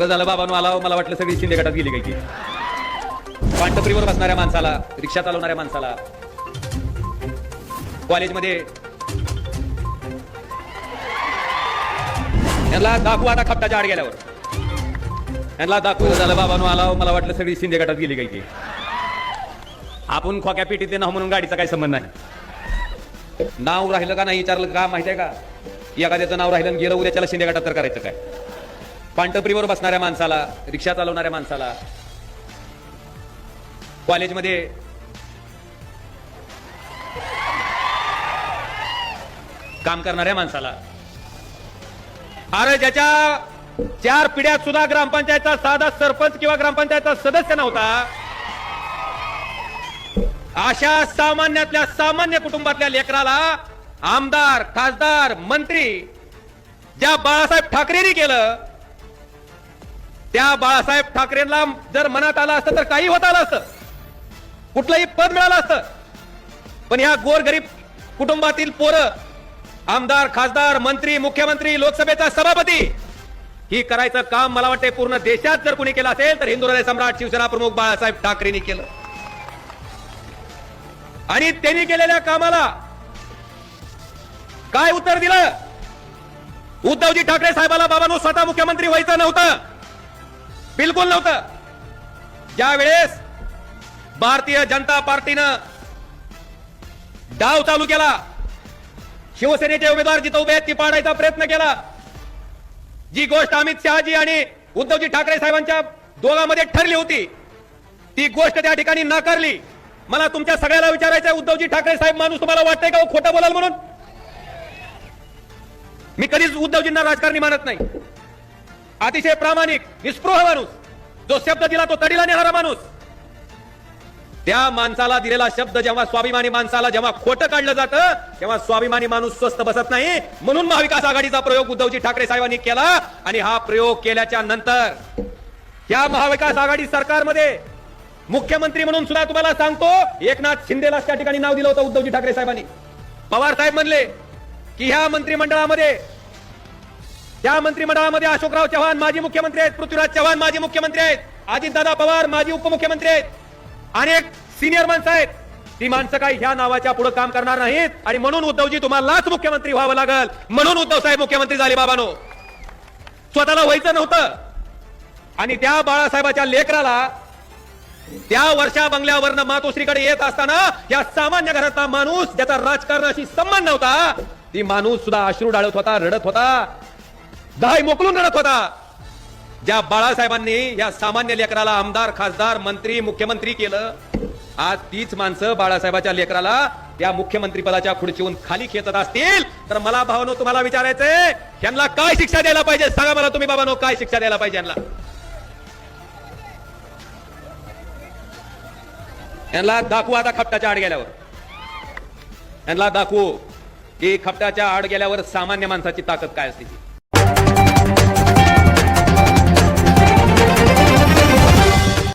बरं झालं बाबांनो आला हो. मला वाटलं सगळी शिंदे गटात गेली काही की. बसणाऱ्या माणसाला रिक्षा चालवणाऱ्या माणसाला कॉलेजमध्ये यांना दाखवू आता खपटाच्या आड गेल्यावर. यांना दाखवू झालं बाबांनो आला हो. मला वाटलं सगळी शिंदे गटात गेली काही आपण खोक्या पेटीत नाव म्हणून गाडीचा काही संबंध नाही. नाव राहिलं का नाही विचारलं का माहिती आहे का? एखाद्याचं नाव राहिलं गेलं उद्या त्याला शिंदे गटात तर करायचं काय? पांढपरीवर बसणाऱ्या माणसाला रिक्षा चालवणाऱ्या माणसाला कॉलेजमध्ये काम करणाऱ्या माणसाला. अरे ज्याच्या चार पिढ्यात सुद्धा ग्रामपंचायतचा साधा सरपंच किंवा ग्रामपंचायतचा सदस्य नव्हता अशा सामान्यातल्या सामान्य कुटुंबातल्या लेकराला आमदार खासदार मंत्री ज्या बाळासाहेब ठाकरेंनी केलं त्या बाळासाहेब ठाकरेंना जर मनात आलं असतं तर काही होत आलं असतं. कुठलंही पद मिळालं असतं. पण ह्या गोरगरीब कुटुंबातील पोरं आमदार खासदार मंत्री मुख्यमंत्री लोकसभेचा सभापती ही करायचं काम मला वाटते पूर्ण देशात जर कोणी केलं असेल तर हिंदू हृदय सम्राट शिवसेना प्रमुख बाळासाहेब ठाकरेंनी केलं. आणि त्यांनी केलेल्या कामाला काय उत्तर दिलं? उद्धवजी ठाकरे साहेबाला बाबांनो स्वतः मुख्यमंत्री व्हायचं नव्हतं. बिलकुल नव्हतं. ज्या वेळेस भारतीय जनता पार्टीनं डाव चालू केला शिवसेनेचे उमेदवार जिथं उभे आहेत ती पाडायचा प्रयत्न केला. जी गोष्ट अमित शहाजी आणि उद्धवजी ठाकरे साहेबांच्या दोघांमध्ये ठरली होती ती गोष्ट त्या ठिकाणी नाकारली. मला तुमच्या सगळ्याला विचारायचं उद्धवजी ठाकरे साहेब माणूस तुम्हाला वाटतंय का हो खोटं बोलाल म्हणून? मी कधीच उद्धवजींना राजकारणी मानत नाही. अतिशय प्रामाणिक निस्पृह माणूस. जो शब्द दिला तो तडीला नेणारा माणूस. त्या माणसाला दिलेला शब्द जेव्हा स्वाभिमानी माणसाला जेव्हा खोटं काढलं जातं तेव्हा स्वाभिमानी माणूस स्वस्त बसत नाही. म्हणून महाविकास आघाडीचा प्रयोग उद्धवजी ठाकरे साहेबांनी केला आणि हा प्रयोग केल्याच्यानंतर त्या महाविकास आघाडी सरकारमध्ये मुख्यमंत्री म्हणून सुद्धा तुम्हाला सांगतो एकनाथ शिंदेला त्या ठिकाणी नाव दिलं होतं उद्धवजी ठाकरे साहेबांनी. पवार साहेब म्हणले की ह्या मंत्रिमंडळामध्ये त्या मंत्रिमंडळामध्ये अशोकराव चव्हाण माजी मुख्यमंत्री आहेत पृथ्वीराज चव्हाण माजी मुख्यमंत्री आहेत अजितदादा पवार माजी उपमुख्यमंत्री आहेत अनेक सिनियर माणसं आहेत. ती माणसं काही ह्या नावाच्या पुढे काम करणार नाहीत आणि म्हणून उद्धवजी तुम्हालाच मुख्यमंत्री व्हावं लागल. म्हणून उद्धव साहेब मुख्यमंत्री झाले बाबानो. स्वतःला व्हायचं नव्हतं. आणि त्या बाळासाहेबाच्या लेकराला त्या वर्षा बंगल्यावरनं मातोश्रीकडे येत असताना या सामान्य घरातला माणूस ज्याचा राजकारणाशी संबंध नव्हता ती माणूस सुद्धा अश्रू डाळत होता रडत होता. दहाही मोकलून रडत होता. ज्या बाळासाहेबांनी या सामान्य लेकराला आमदार खासदार मंत्री मुख्यमंत्री केलं आज तीच माणसं बाळासाहेबाच्या लेकराला त्या मुख्यमंत्री पदाच्या खुर्चीहून खाली खेचत असतील. तर मला भावनो तुम्हाला विचारायचंय यांना काय शिक्षा द्यायला पाहिजे? सांगा मला तुम्ही बाबानो काय शिक्षा द्यायला पाहिजे यांना यांना दाखवू आता खपटाच्या आड गेल्यावर. यांना दाखवू की खपटाच्या आड गेल्यावर सामान्य माणसाची ताकद काय असते ती.